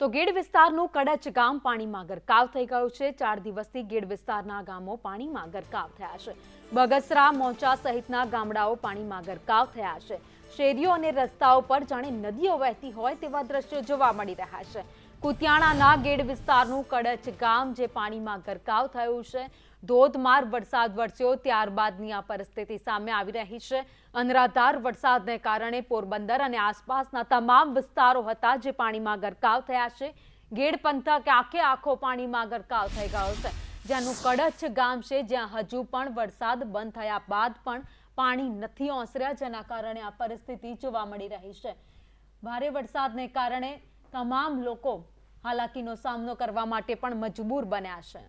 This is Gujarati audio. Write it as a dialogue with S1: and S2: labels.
S1: તો ગીડ વિસ્તારનું કડચ ગામ પાણીમાં ગરકાવ થઈ ગયું છે. ચાર દિવસથી ગીડ વિસ્તારના ગામો પાણીમાં ગરકાવ થયા છે. બગસરા મોચા સહિતના ગામડાઓ પાણીમાં ગરકાવ થયા છે. શેરીઓ અને રસ્તાઓ પર જાણે નદીઓ વહેતી હોય તેવા દ્રશ્યો જોવા મળી રહ્યા છે. કુતિયાણાના ગેડ વિસ્તારનું કડચ ગામ જે પાણીમાં ગરકાવ થયું છે, ધોધમાર વરસાદ વરસ્યો, ત્યારબાદની આ પરિસ્થિતિ સામે આવી રહી છે. અનરાધાર વરસાદને કારણે પોરબંદર અને આસપાસના તમામ વિસ્તારો હતા જે પાણીમાં ગરકાવ થયા છે. ગેડ પંથક આખે આખો પાણીમાં ગરકાવ થઈ ગયો છે. જ્યાંનું કડચ ગામ છે, જ્યાં હજુ પણ વરસાદ બંધ થયા બાદ પણ પાણી નથી ઓસર્યા, જેના કારણે આ પરિસ્થિતિ જોવા મળી રહી છે. ભારે વરસાદને કારણે તમામ લોકો હાલાકીનો સામનો કરવા માટે પણ મજબૂર બન્યા છે.